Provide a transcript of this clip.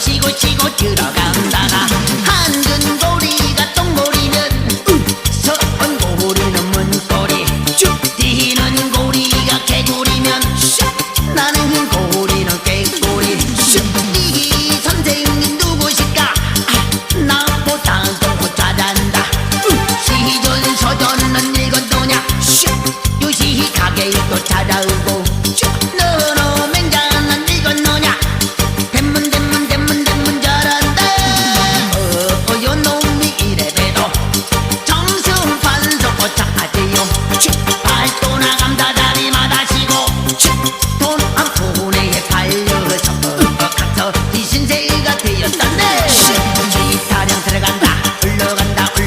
치고 치고 들어간다가 한근고리가 똥고리면 서은 고리는 문고리 쭉 뛰는 고리가 개구리면 나는 고리는 개고리 이 선생님 누구실까? 아, 나보다 더 잘한다. 시돈 서전은 읽은 도냐? 유시 가게 또 찾아오고